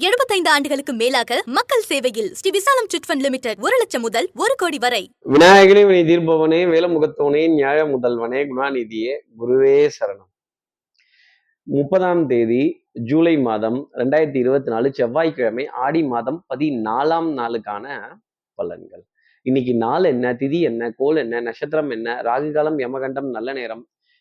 75 ஆண்டுகளுக்கு மேலாக மக்கள் சேவையில் ஸ்ரீ விசாலம் சிட்ஃபண்ட் லிமிடெட் ஒரு லட்சம் முதல் ஒரு கோடி வரை. விநாயகனே வினை தீர்ப்பவனே வேலமுகத்தவனே நியாய முதல்வனே குணாநிதியே குருவே சரணம். முப்பதாம் தேதி ஜூலை மாதம் ரெண்டாயிரத்தி இருபத்தி நாலு செவ்வாய்க்கிழமை ஆடி மாதம் பதினாலாம் நாளுக்கான பலன்கள். இன்னைக்கு நாள் என்ன திதி என்ன கோல் என்ன நட்சத்திரம் என்ன ராகுகாலம் யமகண்டம் நல்ல நேரம்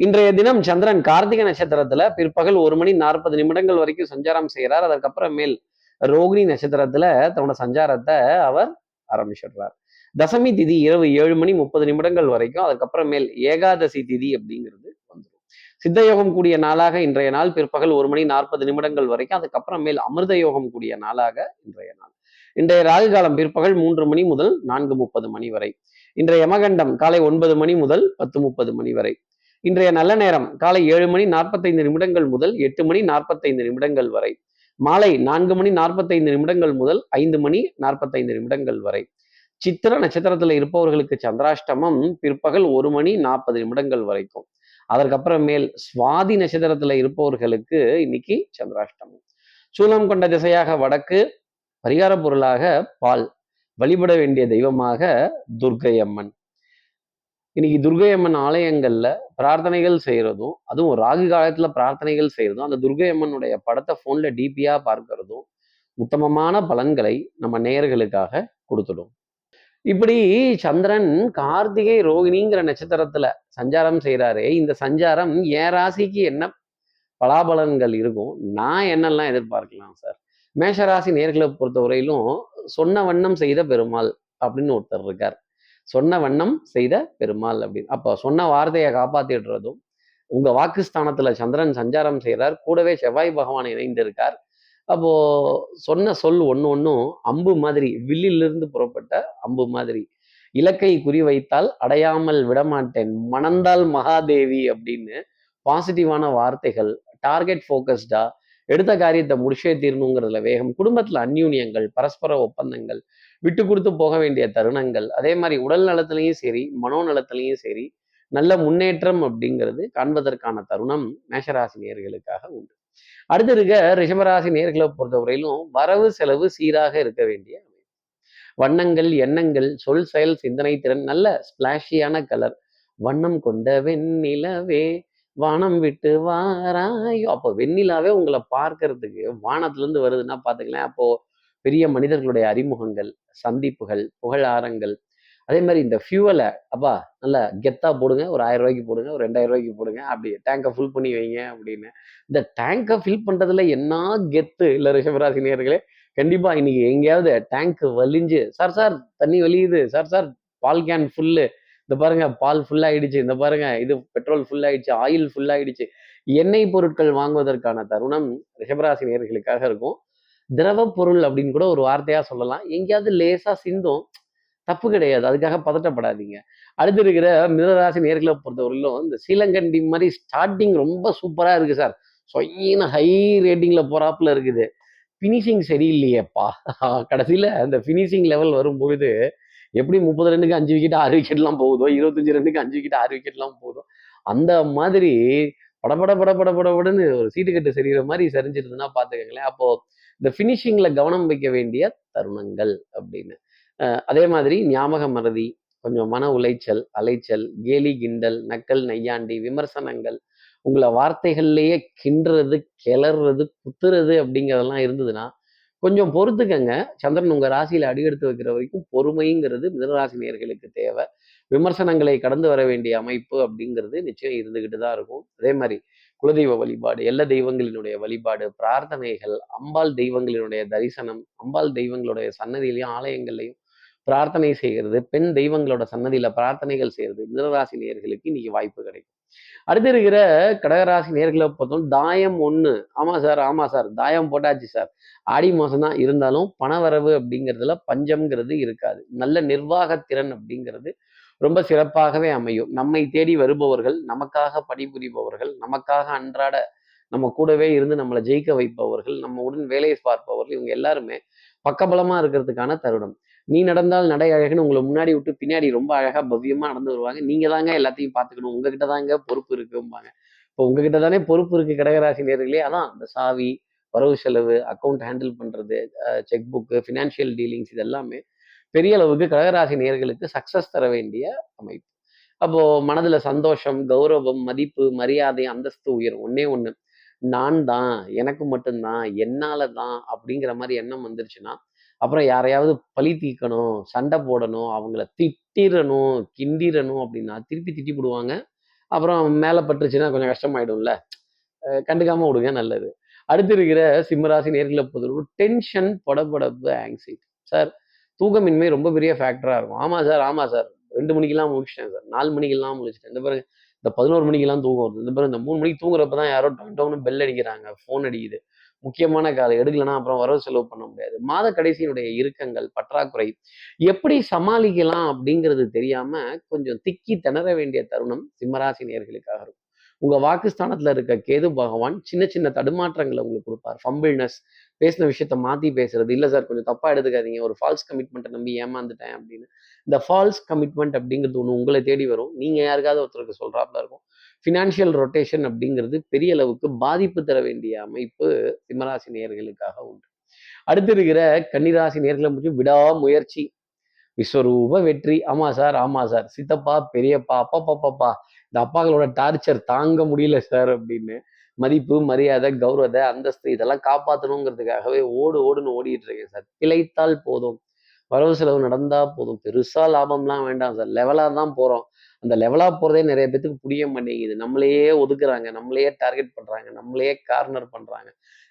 இன்றைய தினம் சந்திரன் கார்த்திகை நட்சத்திரத்துல பிற்பகல் ஒரு மணி நாற்பது நிமிடங்கள் வரைக்கும் சஞ்சாரம் செய்கிறார். அதற்கப்புறமேல் ரோகிணி நட்சத்திரத்துல தன்னோட சஞ்சாரத்தை அவர் ஆரம்பிச்சிடுறார். தசமி திதி இரவு ஏழு மணி முப்பது நிமிடங்கள் வரைக்கும் அதுக்கப்புறமேல் ஏகாதசி திதி அப்படிங்கிறது வந்துடும். சித்த யோகம் கூடிய நாளாக இன்றைய நாள் பிற்பகல் ஒரு மணி நாற்பது நிமிடங்கள் வரைக்கும் அதுக்கப்புறமேல் அமிர்த யோகம் கூடிய நாளாக இன்றைய நாள். இன்றைய ராகு காலம் பிற்பகல் மூன்று மணி முதல் நான்கு முப்பது மணி வரை. இன்றைய யமகண்டம் காலை ஒன்பது மணி முதல் பத்து முப்பது மணி வரை. இன்றைய நல்ல நேரம் காலை ஏழு மணி நாற்பத்தைந்து நிமிடங்கள் முதல் எட்டு மணி நாற்பத்தைந்து நிமிடங்கள் வரை. மாலை நான்கு மணி நாற்பத்தைந்து நிமிடங்கள் முதல் ஐந்து மணி நாற்பத்தைந்து நிமிடங்கள் வரை. சித்திர நட்சத்திரத்துல இருப்பவர்களுக்கு சந்திராஷ்டமம் பிற்பகல் ஒரு மணி நாற்பது நிமிடங்கள் வரைக்கும். அதற்கப்புறமேல் சுவாதி நட்சத்திரத்துல இருப்பவர்களுக்கு இன்னைக்கு சந்திராஷ்டமம். சூலம் கொண்ட திசையாக வடக்கு பரிகார பொருளாக பால். வழிபட வேண்டிய தெய்வமாக துர்க்கை அம்மன் இன்னைக்கு துர்க்கை அம்மன் ஆலயங்கள்ல பிரார்த்தனைகள் செய்யறதும் அதுவும் ராகு காலத்துல பிரார்த்தனைகள் செய்யறதும் அந்த துர்கை அம்மனுடைய படத்தை ஃபோனில் டிபியாக பார்க்கறதும் உத்தமமான பலன்களை நம்ம நேயர்களுக்காக கொடுத்துடும். இப்படி சந்திரன் கார்த்திகை ரோகிணிங்கிற நட்சத்திரத்துல சஞ்சாரம் செய்கிறாரே இந்த சஞ்சாரம் என் ராசிக்கு என்ன பலாபலன்கள் இருக்கும்? நான் என்னெல்லாம் எதிர்பார்க்கலாம் சார்? மேஷராசி நேர்களை பொறுத்தவரையிலும் சொன்ன வண்ணம் செய்த பெருமாள் அப்படின்னு ஒருத்தர் இருக்கார். சொன்ன வண்ணம் செய்த பெருமாள் அப்படின்னு அப்போ சொன்ன வார்த்தையை காப்பாத்திடுறதும் உங்க வாக்குஸ்தானத்துல சந்திரன் சஞ்சாரம் செய்கிறார் கூடவே செவ்வாய் பகவான் இணைந்திருக்கார். அப்போ சொன்ன சொல் ஒன்று ஒன்றும் அம்பு மாதிரி வில்லிலிருந்து புறப்பட்ட அம்பு மாதிரி. இலக்கை குறி வைத்தால் அடையாமல் விடமாட்டேன் மணந்தால் மகாதேவி அப்படின்னு பாசிட்டிவான வார்த்தைகள் டார்கெட் ஃபோக்கஸ்டா எடுத்த காரியத்தை முடிச்சே தீரணுங்கிறதுல வேகம் குடும்பத்துல அந்யூன்யங்கள் பரஸ்பர ஒப்பந்தங்கள் விட்டு கொடுத்து போக வேண்டிய தருணங்கள் அதே மாதிரி உடல் நலத்திலையும் சரி மனோ நலத்திலையும் சரி நல்ல முன்னேற்றம் அப்படிங்கிறது காண்பதற்கான தருணம் மேஷராசி நேர்களுக்காக உண்டு. அடுத்து இருக்க ரிஷபராசி நேர்களை பொறுத்தவரையிலும் வரவு செலவு சீராக இருக்க வேண்டிய வண்ணங்கள் எண்ணங்கள் சொல் செயல் சிந்தனை திறன் நல்ல ஸ்பிளாஷியான கலர் வண்ணம் கொண்ட வெண்ணிலவே வானம் விட்டு வாராயோ. அப்போ வெண்ணிலாவே உங்களை பார்க்கறதுக்கு வானத்திலேருந்து வருதுன்னா பாத்துக்கலாம் அப்போ பெரிய மனிதர்களுடைய அறிமுகங்கள் சந்திப்புகள் புகழாரங்கள். அதே மாதிரி இந்த ஃபியூவலை அப்பா நல்லா கெத்தாக போடுங்க. ஒரு ஆயிரம் ரூபாய்க்கு போடுங்க ஒரு ரெண்டாயிரம் ரூபாய்க்கு போடுங்க. அப்படி டேங்கை ஃபுல் பண்ணி வைங்க அப்படின்னு. இந்த டேங்கை ஃபில் பண்ணுறதுல என்ன கெத்து இல்லை ரிஷபராசி நேர்களே கண்டிப்பாக இன்னைக்கு எங்கேயாவது டேங்க் வலிஞ்சு சார் சார் தண்ணி வலியுது. சார் சார் பால் கேன் ஃபுல்லு இந்த பாருங்க பால் ஃபுல் ஆயிடுச்சு. இந்த பாருங்க இது பெட்ரோல் ஃபுல் ஆயிடுச்சு ஆயில் ஃபுல் ஆயிடுச்சு. எண்ணெய் பொருட்கள் வாங்குவதற்கான தருணம் ரிஷபராசி நேர்களுக்காக இருக்கும். திரவ பொருள் அப்படின்னு கூட ஒரு வார்த்தையா சொல்லலாம். எங்கேயாவது லேசா சிந்தும் தப்பு கிடையாது. அதுக்காக பதட்டப்படாதீங்க. அடுத்து இருக்கிற மிதராசி நேர்களை பொறுத்தவரையிலும் இந்த சீலங்கண்டி மாதிரி ஸ்டார்டிங் ரொம்ப சூப்பரா இருக்கு சார். சொயின்னு ஹை ரேட்டிங்ல போறாப்புல இருக்குது. ஃபினிஷிங் சரியில்லையேப்பா. கடைசியில் அந்த ஃபினிஷிங் லெவல் வரும்பொழுது எப்படி முப்பது ரன்னுக்கு அஞ்சு விக்கெட் ஆறு விக்கெட்லாம் போகுதோ? இருபத்தஞ்சு ரன்னுக்கு அஞ்சு விக்கெட் ஆறு விக்கெட்லாம் போகுதோ? அந்த மாதிரி படபட பட பட படபடன்னு ஒரு சீட்டுக்கட்டு சரிகிற மாதிரி சரிஞ்சிருதுன்னா பார்த்துக்கங்களேன் அப்போ இந்த ஃபினிஷிங்கில் கவனம் வைக்க வேண்டிய தருணங்கள் அப்படின்னு. அதே மாதிரி ஞாபக மறதி கொஞ்சம் மன உளைச்சல் அலைச்சல் கேலி கிண்டல் நக்கல் நையாண்டி விமர்சனங்கள் உங்களை வார்த்தைகள்லேயே கிண்டுறது கிளறது குத்துறது அப்படிங்கிறதெல்லாம் இருந்ததுன்னா கொஞ்சம் பொறுத்துக்கங்க. சந்திரன் உங்கள் ராசியில் அடியெடுத்து வைக்கிற வரைக்கும் பொறுமைங்கிறது மிதனராசி நேர்களுக்கு தேவை. விமர்சனங்களை கடந்து வர வேண்டிய அமைப்பு அப்படிங்கிறது நிச்சயம் இருந்துக்கிட்டு தான் இருக்கும். அதே மாதிரி குலதெய்வ வழிபாடு எல்லா தெய்வங்களினுடைய வழிபாடு பிரார்த்தனைகள் அம்பாள் தெய்வங்களினுடைய தரிசனம் அம்பாள் தெய்வங்களுடைய சன்னதியிலையும் ஆலயங்கள்லையும் பிரார்த்தனை செய்கிறது. பெண் தெய்வங்களோட சன்னதியில பிரார்த்தனைகள் செய்கிறது. மிதனராசி நேர்களுக்கு இன்னைக்கு வாய்ப்பு கிடைக்கும். அடுத்து இருக்கிற கடகராசி நேர்களை பார்த்தோம் தாயம் ஒன்று ஆமாம் சார் ஆமாம் சார். தாயம் போட்டாச்சு சார். ஆடி மாசம் தான் இருந்தாலும் பணவரவு அப்படிங்கிறதுல பஞ்சம்ங்கிறது இருக்காது. நல்ல நிர்வாகத்திறன் அப்படிங்கிறது ரொம்ப சிறப்பாகவே அமையும். நம்மை தேடி வருபவர்கள் நமக்காக பணிபுரிபவர்கள் நமக்காக அன்றாட நம்ம கூடவே இருந்து நம்மளை ஜெயிக்க வைப்பவர்கள் நம்ம உடன் வேலையை பார்ப்பவர்கள் இவங்க எல்லாருமே பக்கபலமா இருக்கிறதுக்கான தருணம். நீ நடந்தால் நடை அழகுன்னு உங்களை முன்னாடி விட்டு பின்னாடி ரொம்ப அழகா பவ்யமா நடந்து வருவாங்க. நீங்க தாங்க எல்லாத்தையும் பார்த்துக்கணும். உங்ககிட்ட தாங்க பொறுப்பு இருக்கும்பாங்க. இப்போ உங்ககிட்ட தானே பொறுப்பு இருக்கு கடகராசி நேர்களே. அதான் இந்த சாவி வரவு செலவு அக்கௌண்ட் ஹேண்டில் பண்றது செக் புக்கு ஃபினான்ஷியல் டீலிங்ஸ் இது எல்லாமே பெரிய அளவுக்கு கடகராசி நேர்களுக்கு சக்சஸ் தர வேண்டிய அமைப்பு. அப்போ மனதுல சந்தோஷம் கௌரவம் மதிப்பு மரியாதை அந்தஸ்து உயரும் ஒன்னே ஒன்று நான் தான் எனக்கு மட்டும்தான் என்னால தான் அப்படிங்கிற மாதிரி எண்ணம் வந்துருச்சுன்னா அப்புறம் யாரையாவது பழி தீர்க்கணும் சண்டை போடணும் அவங்கள திட்டிடணும் கிண்டிடணும் அப்படின்னா திருப்பி திட்டி போடுவாங்க. அப்புறம் மேலே பட்டுருச்சுன்னா கொஞ்சம் கஷ்டமாயிடும்ல. கண்டுக்காமல் கண்டுக்காம விடுங்க நல்லது. அடுத்து இருக்கிற சிம்மராசி நேர்களை பொறுத்தவரை டென்ஷன் படப்படப்பு ஆங்ஸைட்டி சார் தூக்கமின்மை ரொம்ப பெரிய ஃபேக்டராக இருக்கும். ஆமாம் சார் ஆமாம் சார் ரெண்டு மணிக்கெல்லாம் முடிச்சிட்டேன் சார் நாலு மணிக்கெல்லாம் முடிச்சிட்டேன் இந்த பிறகு இந்த பதினோரு மணிக்கெல்லாம் தூக்கம் வருது. இந்த பிறகு இந்த மூணு மணிக்கு தூங்குறப்ப தான் யாரோ டவுன் டவுன் பெல் அடிக்கிறாங்க ஃபோன் அடிக்குது. முக்கியமான காலை எடுக்கலைன்னா அப்புறம் வரவு செலவு பண்ண முடியாது. மாத கடைசியினுடைய இறுக்கங்கள் பற்றாக்குறை எப்படி சமாளிக்கலாம் அப்படிங்கிறது தெரியாம கொஞ்சம் திக்கி திணற வேண்டிய தருணம் சிம்மராசி நேர்களுக்காக இருக்கும். உங்க வாக்குஸ்தானத்துல இருக்க கேது பகவான் சின்ன சின்ன தடுமாற்றங்களை உங்களுக்கு கொடுப்பார். ஃபம்பிள்னஸ் பேசின விஷயத்த மாத்தி பேசுறது. இல்ல சார் கொஞ்சம் தப்பா எடுத்துக்காதீங்க. ஒரு ஃபால்ஸ் கமிட்மெண்ட்டை நம்பி ஏமாந்துட்டேன் அப்படின்னு. இந்த ஃபால்ஸ் கமிட்மெண்ட் அப்படிங்கிறது ஒன்று உங்களை தேடி வரும். நீங்க யாருக்காவது ஒருத்தருக்கு சொல்கிறாப்புல இருக்கும். ஃபினான்ஷியல் ரொட்டேஷன் அப்படிங்கிறது பெரிய அளவுக்கு பாதிப்பு தர வேண்டிய அமைப்பு சிம்மராசி நேயர்களுக்காக உண்டு. அடுத்து இருக்கிற கன்னிராசி நேர்களை முடிச்சு விடாமுயற்சி. விஸ்வரூப வெற்றி. ஆமாம் சார் ஆமாம் சார். சித்தப்பா பெரியப்பா அப்பா பாப்பாப்பா இந்த அப்பாக்களோட டார்ச்சர் தாங்க முடியல சார் அப்படின்னு. மதிப்பு மரியாதை கௌரவத்தை அந்தஸ்து இதெல்லாம் காப்பாற்றணுங்கிறதுக்காகவே ஓடு ஓடுன்னு ஓடிட்டு இருக்கேன் சார். பிழைத்தால் போதும். வரவு செலவு நடந்தா போதும். பெருசா லாபம்லாம் வேண்டாம் சார். லெவலா தான் போறோம். அந்த லெவலா போறதே நிறைய பேத்துக்கு புரிய மாட்டேங்குது. நம்மளையே ஒதுக்குறாங்க. நம்மளையே டார்கெட் பண்றாங்க. நம்மளையே கார்னர் பண்றாங்க.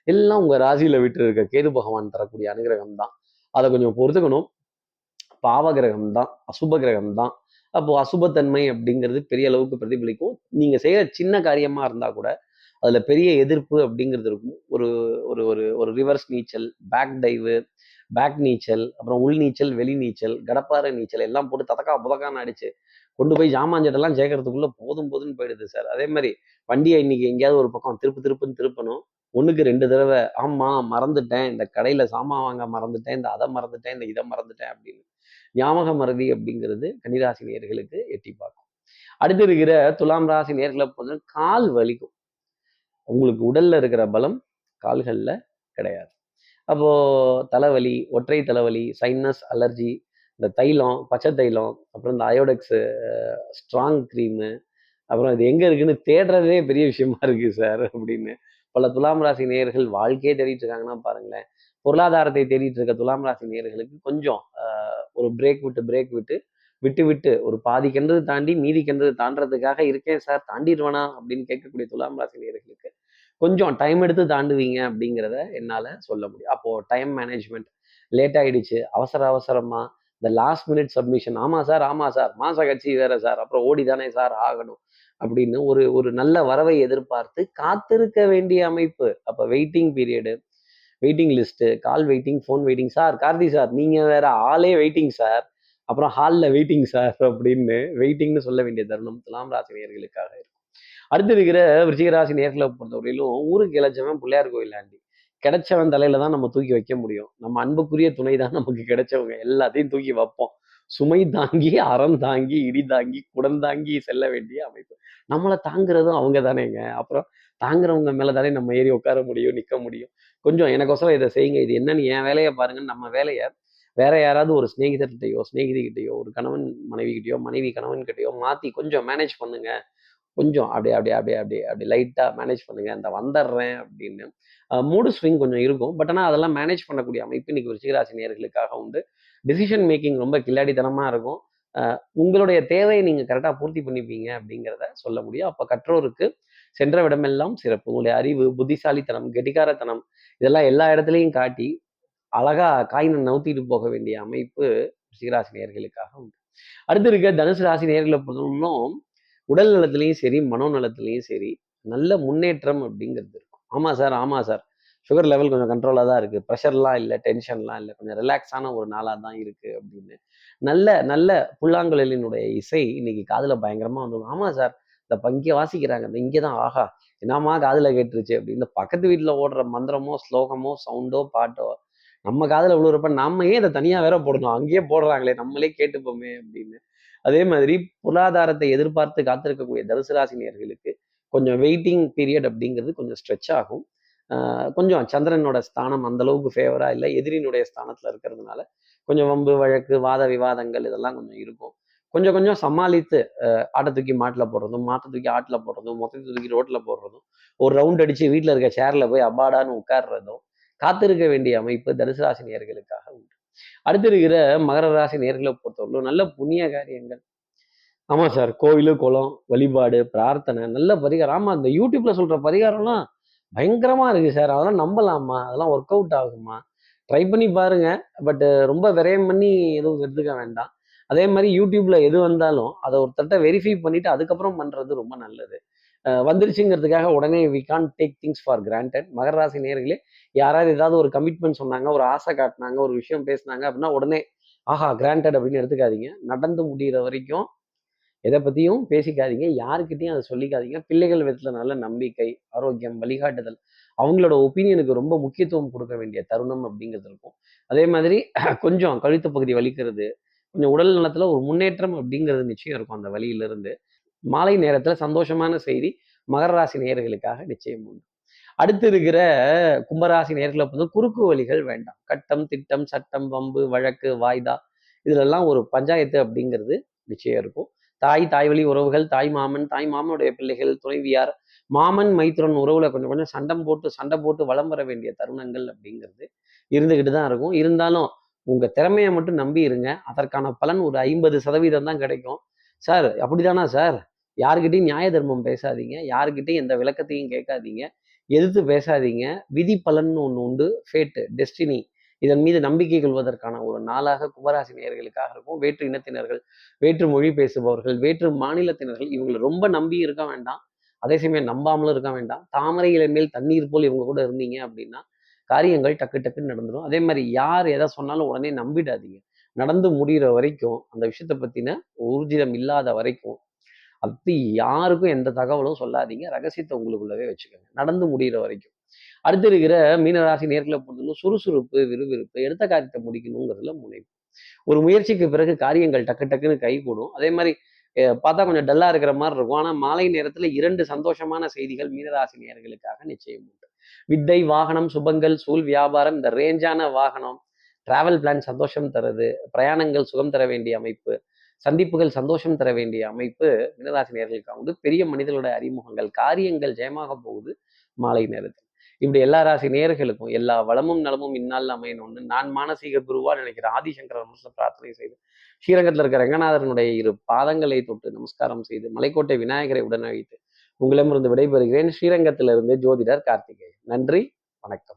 எல்லாம் உங்க ராசியில விட்டு இருக்க கேது பகவான் தரக்கூடிய அனுகிரகம் தான். அதை கொஞ்சம் பொறுத்துக்கணும். பாவ கிரகம் தான் அசுப கிரகம் தான் அப்போ அசுபத்தன்மை அப்படிங்கிறது பெரிய அளவுக்கு பிரதிபலிக்கும். நீங்க செய்யற சின்ன காரியமா இருந்தா கூட அதுல பெரிய எதிர்ப்பு அப்படிங்கிறது இருக்கும். ஒரு ஒரு ஒரு ஒரு ரிவர்ஸ் நீச்சல் பேக் டைவு பேக் நீச்சல் அப்புறம் உள் நீச்சல் வெளி நீச்சல் கடப்பாறை நீச்சல் எல்லாம் போட்டு ததக்கா புதக்கான்னு அடிச்சு கொண்டு போய் ஜாமாஞ்சட்டெல்லாம் சேர்க்கறதுக்குள்ள போதும் போதும்னு போயிடுது சார். அதே மாதிரி வண்டியை இன்னைக்கு எங்கேயாவது ஒரு பக்கம் திருப்பு திருப்புன்னு திருப்பணும். ஒண்ணுக்கு ரெண்டு தடவை ஆமா மறந்துட்டேன். இந்த கடையில சாமான் வாங்க மறந்துட்டேன். இந்த அதை மறந்துட்டேன். இந்த இதை மறந்துட்டேன். அப்படின்னு. ஞாபக மறதி அப்படிங்கிறது கன்னிராசி நேர்களுக்கு எட்டி பார்க்கும். அடுத்து இருக்கிற துலாம் ராசி நேர்களை பொறுத்த கால் வலிக்கும். உங்களுக்கு உடல்ல இருக்கிற பலம் கால்களில் கிடையாது. அப்போ தலைவலி ஒற்றை தலைவலி சைனஸ் அலர்ஜி இந்த தைலம் பச்சை தைலம் அப்புறம் இந்த அயோடெக்ஸ் ஸ்ட்ராங் க்ரீமு அப்புறம் இது எங்க இருக்குன்னு தேடுறதே பெரிய விஷயமா இருக்கு சார் அப்படின்னு பல துலாம் ராசி நேயர்கள் வாழ்க்கையே தேடிட்டு இருக்காங்கன்னா பாருங்களேன். பொருளாதாரத்தை தேடிட்டு இருக்க துலாம் ராசி நேயர்களுக்கு கொஞ்சம் ஒரு பிரேக் விட்டு பிரேக் விட்டு விட்டு விட்டு ஒரு பாதி கென்றது தாண்டி மீதி கென்றது தாண்டறதுக்காக இருக்கேன் சார் தாண்டிடுவேனா அப்படின்னு கேட்கக்கூடிய துலாம் ராசி நேயர்களுக்கு கொஞ்சம் டைம் எடுத்து தாண்டுவீங்க அப்படிங்கிறத என்னால் சொல்ல முடியும். அப்போது டைம் மேனேஜ்மெண்ட் லேட் ஆகிடுச்சு அவசர அவசரமாக இந்த லாஸ்ட் மினிட் சப்மிஷன் ஆமாம் சார் ஆமாம் சார் மாச கட்சி வேற சார் அப்புறம் ஓடி தானே சார் ஆகணும். அப்படின்னு ஒரு ஒரு நல்ல வரவை எதிர்பார்த்து காத்திருக்க வேண்டிய அமைப்பு. அப்ப waiting period waiting list call waiting phone waiting sir Karthi sir நீங்க வேற ஆளே வெயிட்டிங் சார் அப்புறம் ஹாலில் வெயிட்டிங் சார் அப்படின்னு வெயிட்டிங்னு சொல்ல வேண்டிய தருணம் துலாம் ராசி நேர்களுக்காக இருக்கும். அடுத்து இருக்கிற விருச்சிகராசி நேர்களை பொறுத்தவரையிலும் ஊருக்கு இழைச்சவன் பிள்ளையார் கோயிலாண்டி கிடைச்சவன் தலையில தான் நம்ம தூக்கி வைக்க முடியும். நம்ம அன்புக்குரிய துணை தான் நமக்கு கிடைச்சவங்க. எல்லாத்தையும் தூக்கி வைப்போம். சுமை தாங்கி அறம் தாங்கி இடி தாங்கி குடம் தாங்கி செல்ல வேண்டிய அமைப்பு. நம்மளை தாங்குறதும் அவங்க தானேங்க. அப்புறம் தாங்குறவங்க மேல தானே நம்ம ஏறி உட்கார முடியும் நிக்க முடியும். கொஞ்சம் எனக்கோசரம் இதை செய்யுங்க. இது என்னன்னு என் வேலையை பாருங்கன்னு நம்ம வேலையை வேற யாராவது ஒரு சிநேகிதர்கிட்டயோ சிநேகிதிகிட்டயோ ஒரு கணவன் மனைவி கிட்டயோ மனைவி கணவன் கிட்டயோ மாத்தி கொஞ்சம் மேனேஜ் பண்ணுங்க. கொஞ்சம் அப்படியே அப்படியே அப்படியே அப்படியே அப்படி லைட்டா மேனேஜ் பண்ணுங்க. இந்த வந்துடுறேன் அப்படின்னு. மூடு ஸ்விங் கொஞ்சம் இருக்கும். பட் ஆனால் அதெல்லாம் மேனேஜ் பண்ணக்கூடிய அமைப்பு இன்னைக்கு விருச்சிகராசி நேர்களுக்காக உண்டு. டிசிஷன் மேக்கிங் ரொம்ப கில்லாடித்தனமாக இருக்கும். உங்களுடைய தேவையை நீங்கள் கரெக்டாக பூர்த்தி பண்ணிப்பீங்க அப்படிங்கிறத சொல்ல முடியும். அப்போ கற்றோருக்கு சென்ற விடமெல்லாம் சிறப்பு. உங்களுடைய அறிவு புத்திசாலித்தனம் கெட்டிக்காரத்தனம் இதெல்லாம் எல்லா இடத்துலையும் காட்டி அழகா காயினை நவுத்திட்டு போக வேண்டிய அமைப்பு ரிஷிகராசி நேர்களுக்காக உண்டு. அடுத்து இருக்க தனுசு ராசி நேர்களை பொறுத்தவரைக்கும் உடல் நலத்திலையும் சரி மனோநலத்திலையும் சரி நல்ல முன்னேற்றம் அப்படிங்கிறது இருக்கும். ஆமாம் சார் ஆமாம் சார். சுகர் லெவல் கொஞ்சம் கண்ட்ரோலாக தான் இருக்குது ப்ரெஷர்லாம் இல்லை டென்ஷன்லாம் இல்லை. கொஞ்சம் ரிலாக்ஸான ஒரு நாளாக தான் இருக்குது அப்படின்னு. நல்ல நல்ல புல்லாங்குழலினுடைய இசை இன்னைக்கு காதில் பயங்கரமாக வந்துடும் ஆமாம் சார் இந்த பங்கே வாசிக்கிறாங்க. இந்த இங்கே தான் ஆஹா என்னம்மா காதில் கேட்டுருச்சு அப்படின்னு. இந்த பக்கத்து வீட்டில் ஓடுற மந்திரமோ ஸ்லோகமோ சவுண்டோ பாட்டோ நம்ம காதில் விழுறப்ப நம்ம ஏன் இதை தனியாக வேற போடணும்? அங்கேயே போடுறாங்களே நம்மளே கேட்டுப்போமே அப்படின்னு. அதே மாதிரி பொருளாதாரத்தை எதிர்பார்த்து காத்திருக்கக்கூடிய தனுசு ராசினியர்களுக்கு கொஞ்சம் வெயிட்டிங் பீரியட் அப்படிங்கிறது கொஞ்சம் ஸ்ட்ரெச் ஆகும். கொஞ்சம் சந்திரனோட ஸ்தானம் அந்த அளவுக்கு ஃபேவரா இல்லை. எதிரினுடைய ஸ்தானத்துல இருக்கிறதுனால கொஞ்சம் வம்பு வழக்கு வாத விவாதங்கள் இதெல்லாம் கொஞ்சம் இருக்கும். கொஞ்சம் கொஞ்சம் சமாளித்து ஆட்டை தூக்கி மாட்டில் போடுறதும் மாட்டை தூக்கி ஆட்டில் போடுறதும் மொத்தத்தை தூக்கி ரோட்டில் போடுறதும் ஒரு ரவுண்ட் அடிச்சு வீட்டில் இருக்க சேரில் போய் அப்பாடான்னு உட்கார்றதும் காத்திருக்க வேண்டிய அமைப்பு தனுசு ராசி நேர்களுக்காக உண்டு. அடுத்து இருக்கிற மகர ராசி நேர்களை பொறுத்தவரையிலும் நல்ல புண்ணிய காரியங்கள். ஆமா சார். கோவிலு குளம் வழிபாடு பிரார்த்தனை நல்ல பரிகாரம். ஆமா இந்த யூடியூப்ல சொல்ற பரிகாரம்லாம் பயங்கரமாக இருக்குது சார். அதெல்லாம் நம்பலாமா? அதெல்லாம் ஒர்க் அவுட் ஆகுமா? ட்ரை பண்ணி பாருங்க. பட்டு ரொம்ப விரயம் பண்ணி எதுவும் எடுத்துக்க வேண்டாம். அதே மாதிரி யூடியூப்பில் எது வந்தாலும் அதை ஒரு தட்டை வெரிஃபை பண்ணிவிட்டு அதுக்கப்புறம் பண்ணுறது ரொம்ப நல்லது. வந்துருச்சுங்கிறதுக்காக உடனே we can take things for granted மகர ராசி நேர்களே யாராவது ஏதாவது ஒரு கமிட்மெண்ட் சொன்னாங்க ஒரு ஆசை காட்டினாங்க ஒரு விஷயம் பேசுனாங்க அப்படின்னா உடனே ஆஹா கிராண்டட் அப்படின்னு எடுத்துக்காதீங்க. நடந்து முடிகிற வரைக்கும் எதை பற்றியும் பேசிக்காதீங்க. யாருக்கிட்டையும் அதை சொல்லிக்காதீங்க. பிள்ளைகள் விதத்துல நல்ல நம்பிக்கை ஆரோக்கியம் வழிகாட்டுதல் அவங்களோட ஒப்பீனியனுக்கு ரொம்ப முக்கியத்துவம் கொடுக்க வேண்டிய தருணம் அப்படிங்கிறது இருக்கும். அதே மாதிரி கொஞ்சம் கழுத்து பகுதி வலிக்கிறது கொஞ்சம் உடல் நலத்துல ஒரு முன்னேற்றம் அப்படிங்கிறது நிச்சயம் இருக்கும் அந்த வழியிலிருந்து. மாலை நேரத்துல சந்தோஷமான செய்தி மகர ராசி நேயர்களுக்காக நிச்சயம் உண்டு. அடுத்து இருக்கிற கும்பராசி நேர்களை வந்து குறுக்கு வழிகள் வேண்டாம். கட்டம் திட்டம் சட்டம் வம்பு வழக்கு வாய்தா இதுலெல்லாம் ஒரு பஞ்சாயத்து அப்படிங்கிறது நிச்சயம் இருக்கும். தாய் தாய் வழி உறவுகள் தாய் மாமன் தாய் மாமனுடைய பிள்ளைகள் துணைவியார் மாமன் மைத்துரன் உறவுல கொஞ்சம் கொஞ்சம் சண்டம் போட்டு சண்டை போட்டு வளம் வர வேண்டிய தருணங்கள் அப்படிங்கிறது இருந்துகிட்டு தான் இருக்கும். இருந்தாலும் உங்க திறமையை மட்டும் நம்பி இருங்க. அதற்கான பலன் ஒரு ஐம்பது சதவீதம் தான் கிடைக்கும். சார் அப்படிதானா சார்? யாருக்கிட்டையும் நியாய தர்மம் பேசாதீங்க. யாருக்கிட்டையும் எந்த விளக்கத்தையும் கேட்காதீங்க. எதிர்த்து பேசாதீங்க. விதி பலன் ஒன்று உண்டு. ஃபேட்டு டெஸ்டினி இதன் மீது நம்பிக்கை கொள்வதற்கான ஒரு நாளாக கும்பராசி நேர்களுக்காக இருக்கும். வேற்று இனத்தினர்கள் வேற்று மொழி பேசுபவர்கள் வேற்று மாநிலத்தினர்கள் இவங்களை ரொம்ப நம்பி இருக்க வேண்டாம். அதே சமயம் நம்பாமலும் இருக்க வேண்டாம். தாமரை இலை மேல் தண்ணீர் போல் இவங்க கூட இருந்தீங்க அப்படின்னா காரியங்கள் டக்கு டக்குன்னு நடந்துடும் அதே மாதிரி யார் எதை சொன்னாலும் உடனே நம்பிடாதீங்க. நடந்து முடிகிற வரைக்கும் அந்த விஷயத்தை பத்தின ஊர்ஜிதம் இல்லாத வரைக்கும் அப்படி யாருக்கும் எந்த தகவலும் சொல்லாதீங்க. ரகசியத்தை உங்களுக்குள்ளவே வச்சுக்கோங்க. நடந்து முடிகிற வரைக்கும். அடுத்து இருக்கிற மீனராசி நேர்களை பொறுத்தவரைக்கும் சுறுசுறுப்பு விறுவிறுப்பு எடுத்த காரியத்தை முடிக்கணுங்கிறதுல முனைப்பு. ஒரு முயற்சிக்கு பிறகு காரியங்கள் டக்கு டக்குன்னு கைகூடும் அதே மாதிரி பார்த்தா கொஞ்சம் டல்லா இருக்கிற மாதிரி இருக்கும். ஆனா மாலை நேரத்துல இரண்டு சந்தோஷமான செய்திகள் மீனராசி நேர்களுக்காக நிச்சயம் உண்டு. வித்தை வாகனம் சுபங்கள் சூழ் வியாபாரம் இந்த ரேஞ்சான வாகனம் டிராவல் பிளான் சந்தோஷம் தருது பிரயாணங்கள் சுகம் தர வேண்டிய அமைப்பு சந்திப்புகள் சந்தோஷம் தர வேண்டிய அமைப்பு மீனராசி நேர்களுக்காக உண்டு. பெரிய மனிதர்களோட அறிமுகங்கள் காரியங்கள் ஜெயமாக போகுது மாலை நேரத்தில். இப்படி எல்லா ராசி நேர்களுக்கும் எல்லா வளமும் நலமும் இந்நாள் அமையணும்னு நான் மானசீக குருவா நினைக்கிறேன். ஆதிசங்கர பிரார்த்தனை செய்து ஸ்ரீரங்கத்தில் இருக்கிற ரங்கநாதரனுடைய இரு பாதங்களை தொட்டு நமஸ்காரம் செய்து மலைக்கோட்டை விநாயகரை உடனழித்து உங்களிடமிருந்து விடைபெறுகிறேன். ஸ்ரீரங்கத்திலிருந்து ஜோதிடர் கார்த்திகேயன். நன்றி வணக்கம்.